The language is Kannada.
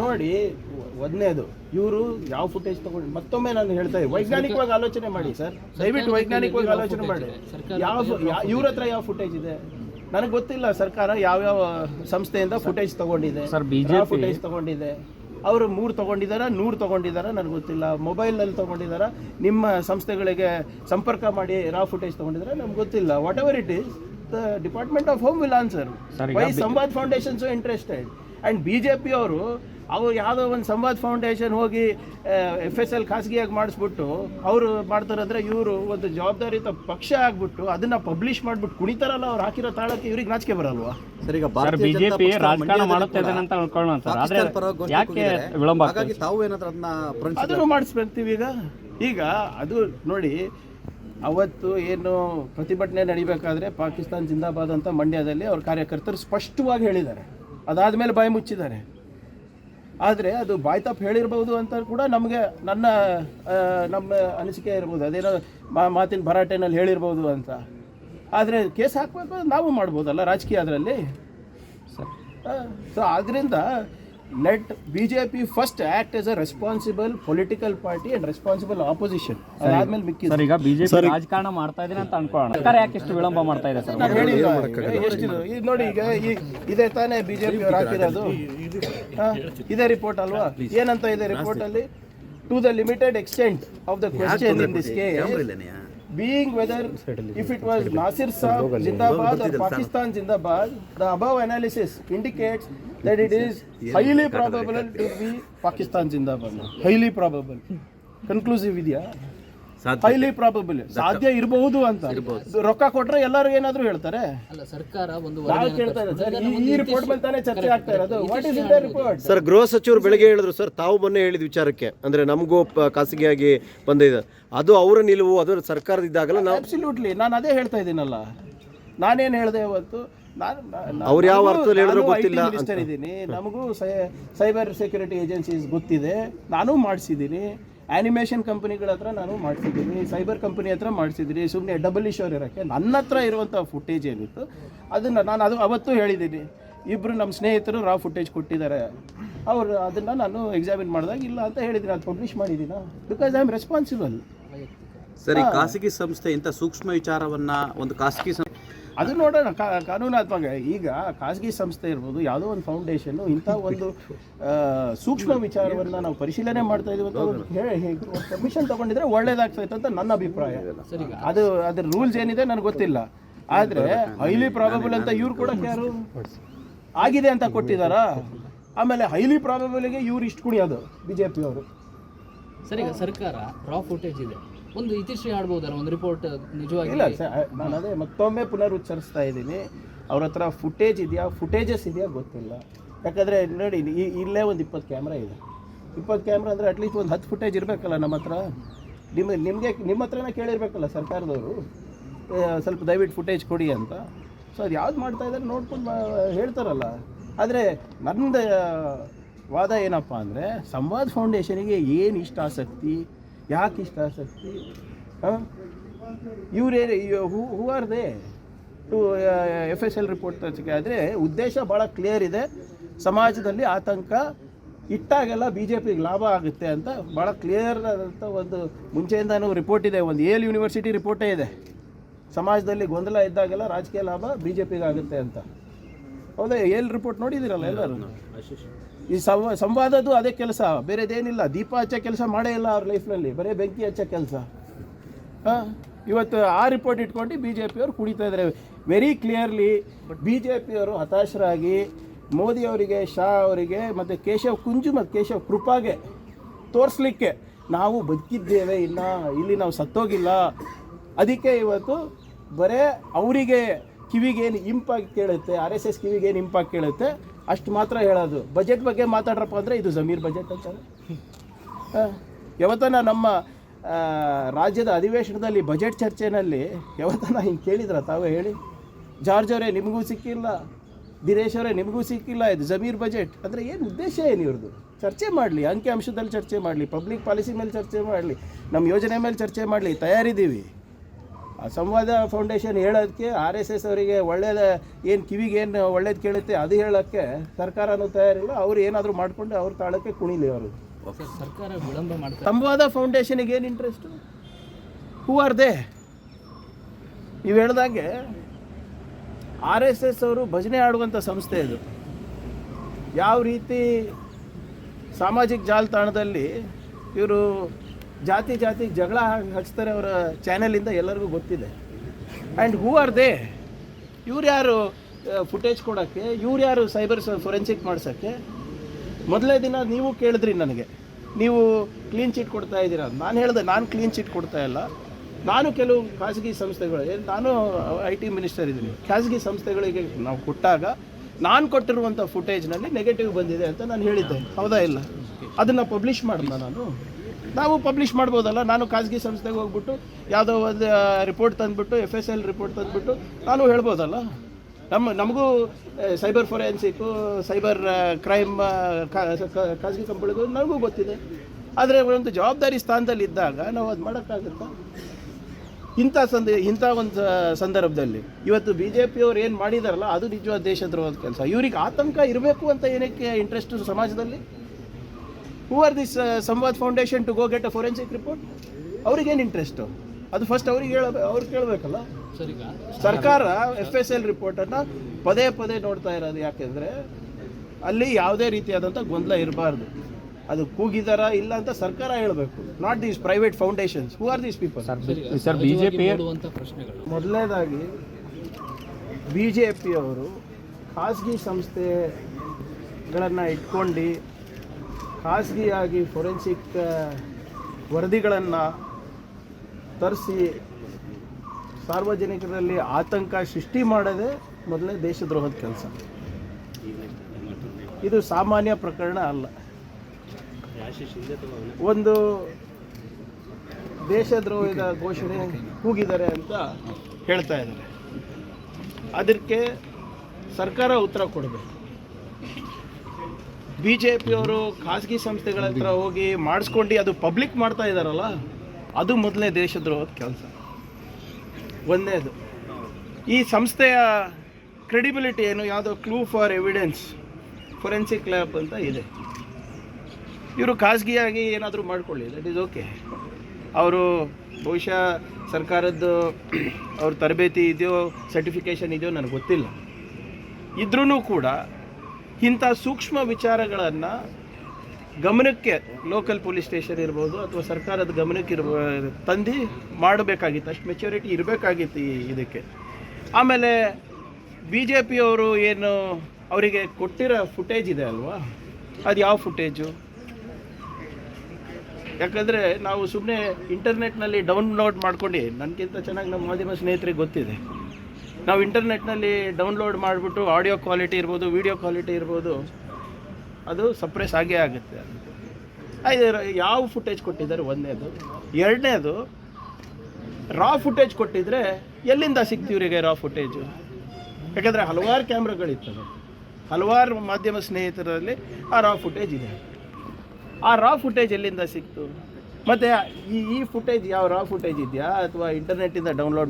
ನೋಡಿ ಒಂದನೇದು ಇವರು ಯಾವ ಫುಟೇಜ್ ತಗೊಂಡು ಮತ್ತೊಮ್ಮೆ ನಾನು ಹೇಳ್ತಾ ಇದ್ದೀನಿ. ವೈಜ್ಞಾನಿಕವಾಗಿ ಆಲೋಚನೆ ಮಾಡಿ ಸರ್. ದಯವಿಟ್ಟು ವೈಜ್ಞಾನಿಕವಾಗಿ ಆಲೋಚನೆ ಮಾಡಿ. ಯಾವ ಇವ್ರ ಹತ್ರ ಯಾವ ಫುಟೇಜ್ ಇದೆ? ನನಗೆ ಗೊತ್ತಿಲ್ಲ ಸರ್ಕಾರ ಯಾವ್ಯಾವ ಸಂಸ್ಥೆಯಿಂದ ಫುಟೇಜ್ ತಗೊಂಡಿದೆ ಸರ್, ಬಿಜೆಪಿ ಫುಟೇಜ್ ತಗೊಂಡಿದೆ ಅವರು ಮೂರು ತಗೊಂಡಿದಾರ ನೂರು ತಗೊಂಡಿದಾರ ನನಗೆ ಗೊತ್ತಿಲ್ಲ. ಮೊಬೈಲ್ನಲ್ಲಿ ತಗೊಂಡಿದಾರ ನಿಮ್ಮ ಸಂಸ್ಥೆಗಳಿಗೆ ಸಂಪರ್ಕ ಮಾಡಿ ರಾ ಫುಟೇಜ್ ತಗೊಂಡಿದ್ರೆ ನಮ್ಗೆ ಗೊತ್ತಿಲ್ಲ. Whatever it is the department of home will answer sir, why Samvad foundations interested and B J P ಅವರು ಅವ್ರು ಯಾವುದೋ ಒಂದು ಸಂವಾದ್ ಫೌಂಡೇಶನ್ ಹೋಗಿ ಎಫ್ ಎಸ್ ಎಲ್ ಖಾಸಗಿಯಾಗಿ ಮಾಡಿಸ್ಬಿಟ್ಟು ಅವರು ಮಾಡ್ತಾರಂದ್ರೆ ಇವರು ಒಂದು ಜವಾಬ್ದಾರಿಯುತ ಪಕ್ಷ ಆಗ್ಬಿಟ್ಟು ಅದನ್ನ ಪಬ್ಲಿಷ್ ಮಾಡ್ಬಿಟ್ಟು ಕುಣಿತಾರಲ್ಲ ಅವ್ರು ಹಾಕಿರೋ ತಾಳಕ್ಕೆ ಇವ್ರಿಗೆ ನಾಚಿಕೆ ಬರಲ್ವಾ? ಬಿಜೆಪಿ ರಾಜಕಾರಣ ಮಾಡುತ್ತಾ ಅಂತ ಯಾಕೆ ವಿಳಂಬ ಆಗ್ತದೆ ಹಾಗಾಗಿ ತಾವು ಏನಾದ್ರೂ ಅದನ್ನ ಅದನ್ನು ಮಾಡಿಸ್ಬೇಕ್ತೀವಿ ಈಗ. ಈಗ ಅದು ನೋಡಿ ಅವತ್ತು ಏನು ಪ್ರತಿಭಟನೆ ನಡಿಬೇಕಾದ್ರೆ ಪಾಕಿಸ್ತಾನ್ ಜಿಂದಾಬಾದ್ ಅಂತ ಮಂಡ್ಯದಲ್ಲಿ ಅವ್ರ ಕಾರ್ಯಕರ್ತರು ಸ್ಪಷ್ಟವಾಗಿ ಹೇಳಿದ್ದಾರೆ. ಅದಾದಮೇಲೆ ಬಾಯಿ ಮುಚ್ಚಿದ್ದಾರೆ. ಆದರೆ ಅದು ಬಾಯ್ ತಪ್ಪು ಹೇಳಿರ್ಬೋದು ಅಂತ ಕೂಡ ನಮಗೆ ನನ್ನ ನಮ್ಮ ಅನಿಸಿಕೆ ಇರ್ಬೋದು. ಅದೇನೋ ಮಾ ಮಾತಿನ ಭರಾಟೆನಲ್ಲಿ ಹೇಳಿರ್ಬೋದು ಅಂತ. ಆದರೆ ಕೇಸ್ ಹಾಕಬೇಕು ನಾವು ಮಾಡ್ಬೋದಲ್ಲ ರಾಜಕೀಯ ಅದರಲ್ಲಿ? ಸೊ ಆದ್ದರಿಂದ let B J P first act as a responsible political party and responsible opposition ಅದಾದ್ಮೇಲೆ ಮಿಕ್ಕಿದ ಸರ್ ಈಗ ಬಿಜೆಪಿ ರಾಜಕಾರಣ ಮಾಡ್ತಾ ಇದೀನಿ ಅಂತ ಅನ್ಕೊಳ್ಳೋಣ. ಸರ್ಕಾರ ಯಾಕೆ ಇಷ್ಟು ವಿಳಂಬ ಮಾಡ್ತಾ ಇದೆ ಸರ್? ಎಷ್ಟಿದು? ಈಗ ನೋಡಿ ಈಗ ಈ- ಇದೇ ತಾನೇ ಬಿಜೆಪಿ ಅವ್ರು ಹಾಕಿರೋದು. ಹಾ? ಇದೇ ರಿಪೋರ್ಟ್ ಅಲ್ವಾ? ಏನಂತ ಇದೆ ರಿಪೋರ್ಟ್ ಅಲ್ಲಿ? To the limited extent of the question in this case being whether if it was Nasir Saab Zindabad or Pakistan Zindabad, the above analysis indicates that it is highly probable to be Pakistan Zindabad. Highly probable. Conclusive ಇದೆಯಾ ಹೈಲಿ ಪ್ರಾಬಬಲ್ ಸಾಧ್ಯ ಇರಬಹುದು ಅಂತ. ರೊಕ್ಕ ಕೊಟ್ರೆ ಎಲ್ಲರೂ ಏನಾದ್ರು ಹೇಳ್ತಾರೆ. ಸರ್ಕಾರ ಒಂದು ಈ- ರಿಪೋರ್ಟ್ ಮೇಲೆ ತಾನೇ ಚರ್ಚೆ ಆಗ್ತಾ ಇರೋದು. What is in report sir ಗೃಹ ಸಚಿವರು ಬೆಳಗ್ಗೆ ಹೇಳಿದ್ರು ಸರ್ ತಾವು ಮೊನ್ನೆ ಹೇಳಿದ ವಿಚಾರಕ್ಕೆ ಅಂದ್ರೆ ನಮಗೂ ಖಾಸಗಿಯಾಗಿ ಬಂದಿದೆ. ಅದು ಅವರ ನಿಲುವು ಅದು ಸರ್ಕಾರದಿದ್ದಾಗಲ್ಲ ನಾವು ಅಬ್ಸಲ್ಯೂಟ್ಲಿ ನಾನು ಅದೇ ಹೇಳ್ತಾ ಇದ್ದೀನಲ್ಲ. ನಾನೇನು ಹೇಳಿದೆ ಇವತ್ತು ಅವ್ರು ಯಾವ ಅರ್ಥದಲ್ಲಿ ಹೇಳಿದ್ರು ಗೊತ್ತಿಲ್ಲ. ಮಿನಿಸ್ಟರ್ ಇದ್ದೀನಿ. ನಮಗೂ ಸೈಬರ್ ಸೆಕ್ಯೂರಿಟಿ ಏಜೆನ್ಸೀಸ್ ಗೊತ್ತಿದೆ. ನಾನು ಮಾಡಿಸಿದ್ದೀನಿ. ಆನಿಮೇಷನ್ ಕಂಪನಿಗಳ ಹತ್ರ ನಾನು ಮಾಡಿಸಿದ್ದೀನಿ. ಸೈಬರ್ ಕಂಪನಿ ಹತ್ರ ಮಾಡಿಸಿದ್ದೀನಿ. ಸುಮ್ಮನೆ ಡಬಲ್ ಇಶ್ಯೂರ್ ಇರೋಕ್ಕೆ. ನನ್ನ ಹತ್ರ ಇರುವಂಥ ಫುಟೇಜ್ ಏನಿತ್ತು ಅದನ್ನು ನಾನು ಅದು ಅವತ್ತು ಹೇಳಿದ್ದೀನಿ. ಇಬ್ಬರು ನಮ್ಮ ಸ್ನೇಹಿತರು ರಾ ಫುಟೇಜ್ ಕೊಟ್ಟಿದ್ದಾರೆ. ಅವರು ಅದನ್ನು ನಾನು ಎಕ್ಸಾಮಿನ್ ಮಾಡಿದಾಗ ಇಲ್ಲ ಅಂತ ಹೇಳಿದ್ದೀನಿ. ಅದು ಪಬ್ಲಿಷ್ ಮಾಡಿದ್ದೀನ? ಬಿಕಾಸ್ ಐ ಆಮ್ ರೆಸ್ಪಾನ್ಸಿಬಲ್ ಸರಿ ಖಾಸಗಿ ಸಂಸ್ಥೆ ಇಂಥ ಸೂಕ್ಷ್ಮ ವಿಚಾರವನ್ನ ಒಂದು ಖಾಸಗಿ ಅದು ನೋಡೋಣ. ಕಾನೂನಾತ್ಮಕ. ಈಗ ಖಾಸಗಿ ಸಂಸ್ಥೆ ಇರ್ಬೋದು, ಯಾವುದೋ ಒಂದು ಫೌಂಡೇಶನ್ ಇಂಥ ಒಂದು ಸೂಕ್ಷ್ಮ ವಿಚಾರವನ್ನು ನಾವು ಪರಿಶೀಲನೆ ಮಾಡ್ತಾ ಇದೀವಿ ಪರ್ಮಿಷನ್ ತಗೊಂಡಿದ್ರೆ ಒಳ್ಳೇದಾಗ್ತೈತೆ ಅಂತ ನನ್ನ ಅಭಿಪ್ರಾಯ. ಅದು, ಅದ್ರ ರೂಲ್ಸ್ ಏನಿದೆ ನನಗೆ ಗೊತ್ತಿಲ್ಲ. ಆದರೆ ಹೈಲಿ ಪ್ರಾಬಬಲ್ ಅಂತ ಇವ್ರು ಕೂಡ ಯಾರು? ಆಗಿದೆ ಅಂತ ಕೊಟ್ಟಿದ್ದಾರಾ? ಆಮೇಲೆ ಹೈಲಿ ಪ್ರಾಬಬಲ್ಗೆ ಇವ್ರು ಇಷ್ಟು ಕುಣಿಯೋದು ಬಿ ಜೆ ಪಿ ಅವರು ಸರ್ ಸರ್ಕಾರ ರಾ ಫುಟೇಜ್ ಇದೆ. ಒಂದು ಇತಿಶ್ರೀ ಆಡ್ಬೋದಲ್ಲ? ಒಂದು ರಿಪೋರ್ಟ್ ನಿಜವಾಗಿ ಇಲ್ಲ ನಾನು ಅದೇ ಮತ್ತೊಮ್ಮೆ ಪುನರುಚ್ಚರಿಸ್ತಾ ಇದ್ದೀನಿ. ಅವ್ರ ಹತ್ರ ಫುಟೇಜ್ ಇದೆಯಾ? ಫುಟೇಜಸ್ ಇದೆಯಾ? ಗೊತ್ತಿಲ್ಲ. ಯಾಕಂದರೆ ನೋಡಿ ಇಲ್ಲೇ ಒಂದು ಇಪ್ಪತ್ತು ಕ್ಯಾಮ್ರಾ ಇದೆ. ಇಪ್ಪತ್ತು ಕ್ಯಾಮ್ರಾ ಅಂದರೆ ಅಟ್ಲೀಸ್ಟ್ ಒಂದು ಹತ್ತು ಫುಟೇಜ್ ಇರಬೇಕಲ್ಲ ನಮ್ಮ ಹತ್ರ? ನಿಮ್ಮ ನಿಮಗೆ, ನಿಮ್ಮ ಹತ್ರನೇ ಕೇಳಿರ್ಬೇಕಲ್ಲ ಸರ್ಕಾರದವರು? ಸ್ವಲ್ಪ ದಯವಿಟ್ಟು ಫುಟೇಜ್ ಕೊಡಿ ಅಂತ. ಸೊ ಅದು ಯಾವ್ದು ಮಾಡ್ತಾ ಇದ್ದಾರೆ ನೋಡ್ಕೊಂಡು ಹೇಳ್ತಾರಲ್ಲ. ಆದರೆ ನಂದು ವಾದ ಏನಪ್ಪ ಅಂದರೆ, ಸಂವಾದ್ ಫೌಂಡೇಶನಿಗೆ ಏನು ಇಷ್ಟ ಆಸಕ್ತಿ ಯಾಕೆ ಇಷ್ಟ ಆಸಕ್ತಿ ಹಾಂ? ಇವರೇ who who are they to F S L report ತರಿಸಿಕೆ ಆದರೆ ಉದ್ದೇಶ ಭಾಳ ಕ್ಲಿಯರ್ ಇದೆ. ಸಮಾಜದಲ್ಲಿ ಆತಂಕ ಇಟ್ಟಾಗೆಲ್ಲ ಬಿ ಜೆ ಪಿಗೆ ಲಾಭ ಆಗುತ್ತೆ ಅಂತ ಭಾಳ ಕ್ಲಿಯರ್ ಆದಂಥ ಒಂದು ಮುಂಚೆಯಿಂದನೂ ರಿಪೋರ್ಟ್ ಇದೆ. ಒಂದು ಏಲ್ ಯೂನಿವರ್ಸಿಟಿ ರಿಪೋರ್ಟೇ ಇದೆ. ಸಮಾಜದಲ್ಲಿ ಗೊಂದಲ ಇದ್ದಾಗೆಲ್ಲ ರಾಜಕೀಯ ಲಾಭ ಬಿ ಜೆ ಪಿಗೆ ಆಗುತ್ತೆ ಅಂತ. ಹೌದಾ? ಏಲ್ ರಿಪೋರ್ಟ್ ನೋಡಿದ್ದೀರಲ್ಲ ಎಲ್ಲರೂ? ಈ ಸಂವ, ಸಂವಾದದ್ದು ಅದೇ ಕೆಲಸ. ಬೇರೆದೇನಿಲ್ಲ. ದೀಪ ಹಚ್ಚೋ ಕೆಲಸ ಮಾಡೇ ಇಲ್ಲ ಅವ್ರ ಲೈಫ್ನಲ್ಲಿ ಬರೀ ಬೆಂಕಿ ಹಚ್ಚೋ ಕೆಲಸ. ಹಾಂ? ಇವತ್ತು ಆ ರಿಪೋರ್ಟ್ ಇಟ್ಕೊಂಡು ಬಿ ಜೆ ಪಿಯವರು ಕುಡಿತಾ ಇದ್ದಾರೆ ವೆರಿ ಕ್ಲಿಯರ್ಲಿ ಬಿ ಜೆ ಪಿಯವರು ಹತಾಶರಾಗಿ ಮೋದಿ ಅವರಿಗೆ, ಶಾ ಅವರಿಗೆ, ಮತ್ತು ಕೇಶವ್ ಕುಂಜು ಮತ್ತು ಕೇಶವ್ ಕೃಪಾಗೆ ತೋರಿಸ್ಲಿಕ್ಕೆ ನಾವು ಬದುಕಿದ್ದೇವೆ. ಇನ್ನು ಇಲ್ಲಿ ನಾವು ಸತ್ತೋಗಿಲ್ಲ. ಅದಕ್ಕೆ ಇವತ್ತು ಬರೇ ಅವರಿಗೆ ಕಿವಿಗೇನು ಇಂಪಾಗಿ ಕೇಳುತ್ತೆ ಆರ್ ಎಸ್ ಎಸ್ ಕಿವಿಗೇನು ಇಂಪಾಗಿ ಕೇಳುತ್ತೆ. ಅಷ್ಟು ಮಾತ್ರ ಹೇಳೋದು. ಬಜೆಟ್ ಬಗ್ಗೆ ಮಾತಾಡ್ರಪ್ಪ ಅಂದರೆ ಇದು ಜಮೀರ್ ಬಜೆಟ್ ಅಂತಾರೆ ಯಾವತ್ತನ ನಮ್ಮ ರಾಜ್ಯದ ಅಧಿವೇಶನದಲ್ಲಿ ಬಜೆಟ್ ಚರ್ಚೆನಲ್ಲಿ ಯಾವತ್ತನ ಹಿಂಗೆ ಕೇಳಿದ್ರ ತಾವೇ ಹೇಳಿ. ಜಾರ್ಜ್ ಅವರೇ ನಿಮಗೂ ಸಿಕ್ಕಿಲ್ಲ, ದಿನೇಶ್ ಅವರೇ ನಿಮಗೂ ಸಿಕ್ಕಿಲ್ಲ, ಇದು ಜಮೀರ್ ಬಜೆಟ್ ಅಂದರೆ ಏನು ಉದ್ದೇಶ ಏನು ಇವ್ರದ್ದು ಚರ್ಚೆ ಮಾಡಲಿ, ಅಂಕಿ ಅಂಶದಲ್ಲಿ ಚರ್ಚೆ ಮಾಡಲಿ ಪಬ್ಲಿಕ್ ಪಾಲಿಸಿ ಮೇಲೆ ಚರ್ಚೆ ಮಾಡಲಿ ನಮ್ಮ ಯೋಜನೆ ಮೇಲೆ ಚರ್ಚೆ ಮಾಡಲಿ, ತಯಾರಿದ್ದೀವಿ. ಸಂವಾದ ಫೌಂಡೇಶನ್ ಹೇಳೋದಕ್ಕೆ ಆರ್ ಎಸ್ ಎಸ್ ಅವರಿಗೆ ಒಳ್ಳೇದ ಏನು ಕಿವಿಗೆ ಏನು ಒಳ್ಳೇದು ಕೇಳುತ್ತೆ ಅದು ಹೇಳೋಕ್ಕೆ ಸರ್ಕಾರನೂ ತಯಾರಿಲ್ಲ. ಅವ್ರು ಏನಾದರೂ ಮಾಡಿಕೊಂಡು ಅವ್ರ ತಾಳಕ್ಕೆ ಕುಣಿಲಿ ಅವರು. ಸರ್ಕಾರ ವಿಳಂಬ ಮಾಡಿ ಸಂವಾದ ಫೌಂಡೇಶನಿಗೆ ಏನು ಇಂಟ್ರೆಸ್ಟು ಹೂ ಆರ್ ದೇ ನೀವು ಹೇಳ್ದಂಗೆ ಆರ್ ಎಸ್ ಎಸ್ ಅವರು ಭಜನೆ ಆಡುವಂಥ ಸಂಸ್ಥೆ ಇದು. ಯಾವ ರೀತಿ ಸಾಮಾಜಿಕ ಜಾಲತಾಣದಲ್ಲಿ ಇವರು ಜಾತಿ ಜಾತಿ ಜಗಳ ಹಚ್ತಾರೆ ಅವರ ಚಾನೆಲಿಂದ ಎಲ್ಲರಿಗೂ ಗೊತ್ತಿದೆ. ಆ್ಯಂಡ್ ಹೂ ಆರ್ ದೇ ಇವ್ರು ಯಾರು ಫುಟೇಜ್ ಕೊಡೋಕ್ಕೆ, ಇವ್ರು ಯಾರು ಸೈಬರ್ ಫೊರೆನ್ಸಿಕ್ ಮಾಡ್ಸೋಕ್ಕೆ? ಮೊದಲೇ ದಿನ ನೀವು ಕೇಳಿದ್ರಿ ನನಗೆ. ನೀವು ಕ್ಲೀನ್ ಚೀಟ್ ಕೊಡ್ತಾ ಇದ್ದೀರಾ ನಾನು ಹೇಳಿದೆ, ನಾನು ಕ್ಲೀನ್ ಚೀಟ್ ಕೊಡ್ತಾ ಇಲ್ಲ. ನಾನು ಕೆಲವು ಖಾಸಗಿ ಸಂಸ್ಥೆಗಳು ನಾನು ಐ ಟಿ ಮಿನಿಸ್ಟರ್ ಇದ್ದೀನಿ. ಖಾಸಗಿ ಸಂಸ್ಥೆಗಳಿಗೆ ನಾವು ಕೊಟ್ಟಾಗ ನಾನು ಕೊಟ್ಟಿರುವಂಥ ಫುಟೇಜ್ನಲ್ಲಿ ನೆಗೆಟಿವ್ ಬಂದಿದೆ ಅಂತ ನಾನು ಹೇಳಿದ್ದೆ. ಹೌದಾ ಇಲ್ಲ? ಅದನ್ನು ಪಬ್ಲಿಷ್ ಮಾಡಿದ್ನ ನಾನು? ನಾವು ಪಬ್ಲಿಷ್ ಮಾಡ್ಬೋದಲ್ಲ, ನಾನು ಖಾಸಗಿ ಸಂಸ್ಥೆಗೆ ಹೋಗ್ಬಿಟ್ಟು, ಯಾವುದೋ ಒಂದು ರಿಪೋರ್ಟ್ ತಂದುಬಿಟ್ಟು ಎಫ್ ಎಸ್ ಎಲ್ ರಿಪೋರ್ಟ್ ತಂದುಬಿಟ್ಟು, ನಾನು ಹೇಳ್ಬೋದಲ್ಲ? ನಮ್ಮ, ನಮಗೂ ಸೈಬರ್ ಫೊರೆನ್ಸಿಕ್ಕು ಸೈಬರ್ ಕ್ರೈಮ್ ಖಾಸಗಿ ಕಂಪನಿಗೂ ನನಗೂ ಗೊತ್ತಿದೆ. ಆದರೆ ಒಂದು ಜವಾಬ್ದಾರಿ ಸ್ಥಾನದಲ್ಲಿ ಇದ್ದಾಗ ನಾವು ಅದು ಮಾಡೋಕ್ಕಾಗುತ್ತಾ? ಇಂಥ ಸಂದ, ಇಂಥ ಒಂದು ಸಂದರ್ಭದಲ್ಲಿ, ಇವತ್ತು ಬಿ ಜೆ ಪಿಯವ್ರು ಏನು ಮಾಡಿದಾರಲ್ಲ, ಅದು ನಿಜವಾದ ದೇಶದ್ರೋಹದ ಕೆಲಸ. ಇವ್ರಿಗೆ ಆತಂಕ ಇರಬೇಕು ಅಂತ ಏನಕ್ಕೆ ಇಂಟ್ರೆಸ್ಟು ಸಮಾಜದಲ್ಲಿ? Who are this Samvad foundation to go get a forensic report ಅವ್ರಿಗೇನು ಇಂಟ್ರೆಸ್ಟು ಅದು ಫಸ್ಟ್ ಅವ್ರಿಗೆ ಹೇಳ ಅವ್ರು ಕೇಳಬೇಕಲ್ಲ? ಸರಿ ಸರ್ಕಾರ ಎಫ್ ಎಸ್ ಎಲ್ ರಿಪೋರ್ಟನ್ನು ಪದೇ ಪದೇ ನೋಡ್ತಾ ಇರೋದು ಯಾಕೆಂದರೆ ಅಲ್ಲಿ ಯಾವುದೇ ರೀತಿಯಾದಂಥ ಗೊಂದಲ ಇರಬಾರ್ದು. ಅದು ಕೂಗಿದಾರ ಇಲ್ಲ ಅಂತ ಸರ್ಕಾರ ಹೇಳಬೇಕು. Not these private foundations who are these people sir B sir, P BJP ಮೂಡುವಂಥ ಪ್ರಶ್ನೆಗಳು. ಮೊದಲನೇದಾಗಿ ಬಿ ಜೆ ಪಿಯವರು ಖಾಸಗಿ ಸಂಸ್ಥೆಗಳನ್ನು ಇಟ್ಕೊಂಡು ಖಾಸಗಿಯಾಗಿ ಫೊರೆನ್ಸಿಕ್ ವರದಿಗಳನ್ನು ತರಿಸಿ ಸಾರ್ವಜನಿಕರಲ್ಲಿ ಆತಂಕ ಸೃಷ್ಟಿ ಮಾಡೋದೇ ಮೊದಲನೇ ದೇಶದ್ರೋಹದ ಕೆಲಸ. ಇದು ಸಾಮಾನ್ಯ ಪ್ರಕರಣ ಅಲ್ಲ. ಒಂದು ದೇಶದ್ರೋಹದ ಘೋಷಣೆ ಕೂಗಿದ್ದಾರೆ ಅಂತ ಹೇಳ್ತಾ ಇದ್ದಾರೆ. ಅದಕ್ಕೆ ಸರ್ಕಾರ ಉತ್ತರ ಕೊಡಬೇಕು. ಬಿ ಜೆ ಪಿಯವರು ಖಾಸಗಿ ಸಂಸ್ಥೆಗಳ ಹತ್ರ ಹೋಗಿ ಮಾಡಿಸ್ಕೊಂಡು ಅದು ಪಬ್ಲಿಕ್ ಮಾಡ್ತಾ ಇದ್ದಾರಲ್ಲ ಅದು ಮೊದಲನೇ ದೇಶದ್ರೋಹದ ಕೆಲಸ. ಒಂದನೇದು ಈ ಸಂಸ್ಥೆಯ ಕ್ರೆಡಿಬಿಲಿಟಿ ಏನು? ಯಾವುದೋ clue for evidence forensic lab ಅಂತ ಇದೆ. ಇವರು ಖಾಸಗಿಯಾಗಿ ಏನಾದರೂ ಮಾಡ್ಕೊಳ್ಳಿ ದಟ್ ಈಸ್ ಓಕೆ ಅವರು ಬಹುಶಃ ಸರ್ಕಾರದ್ದು ಅವ್ರ ತರಬೇತಿ ಇದೆಯೋ ಸರ್ಟಿಫಿಕೇಷನ್ ಇದೆಯೋ, ನನಗೆ ಗೊತ್ತಿಲ್ಲ. ಇದ್ರೂ ಕೂಡ ಇಂಥ ಸೂಕ್ಷ್ಮ ವಿಚಾರಗಳನ್ನು ಗಮನಕ್ಕೆ ಲೋಕಲ್ ಪೊಲೀಸ್ ಸ್ಟೇಷನ್ ಇರ್ಬೋದು ಅಥವಾ ಸರ್ಕಾರದ ಗಮನಕ್ಕೆ ಇರ್ಬೋ ತಂದು ಮಾಡಬೇಕಾಗಿತ್ತು, ಅಷ್ಟು ಮೆಚ್ಯೂರಿಟಿ ಇರಬೇಕಾಗಿತ್ತು ಈ ಇದಕ್ಕೆ. ಆಮೇಲೆ ಬಿ ಜೆ ಪಿಯವರು ಏನು ಅವರಿಗೆ ಕೊಟ್ಟಿರೋ ಫುಟೇಜ್ ಇದೆ ಅಲ್ವಾ? ಅದು ಯಾವ ಫುಟೇಜು ಯಾಕಂದರೆ ನಾವು ಸುಮ್ಮನೆ ಇಂಟರ್ನೆಟ್ನಲ್ಲಿ ಡೌನ್ಲೋಡ್ ಮಾಡ್ಕೊಂಡು ನನಗಿಂತ ಚೆನ್ನಾಗಿ ನಮ್ಮ ಮಾಧ್ಯಮ ಸ್ನೇಹಿತರಿಗೆ ಗೊತ್ತಿದೆ. ನಾವು ಇಂಟರ್ನೆಟ್ನಲ್ಲಿ ಡೌನ್ಲೋಡ್ ಮಾಡಿಬಿಟ್ಟು ಆಡಿಯೋ ಕ್ವಾಲಿಟಿ ಇರ್ಬೋದು, ವಿಡಿಯೋ ಕ್ವಾಲಿಟಿ ಇರ್ಬೋದು, ಅದು ಸಪ್ರೆಸ್ ಆಗೇ ಆಗುತ್ತೆ ಅದು ಯಾವ ಫುಟೇಜ್ ಕೊಟ್ಟಿದ್ದಾರೆ? ಒಂದನೇದು ಎರಡನೇದು ರಾ ಫುಟೇಜ್ ಕೊಟ್ಟಿದ್ರೆ ಎಲ್ಲಿಂದ ಸಿಕ್ತು ಇವರಿಗೆ ರಾ ಫುಟೇಜು ಯಾಕಂದರೆ ಹಲವಾರು ಕ್ಯಾಮ್ರಾಗಳಿರ್ತವೆ. ಹಲವಾರು ಮಾಧ್ಯಮ ಸ್ನೇಹಿತರಲ್ಲಿ ಆ ರಾ ಫುಟೇಜ್ ಇದೆ. ಆ ರಾ ಫುಟೇಜ್ ಎಲ್ಲಿಂದ ಸಿಕ್ತು ಮತ್ತು ಈ ಈ ಫುಟೇಜ್ ಯಾವ ರಾ ಫುಟೇಜ್ ಇದೆಯಾ? ಅಥವಾ ಇಂಟರ್ನೆಟ್ಟಿಂದ ಡೌನ್ಲೋಡ್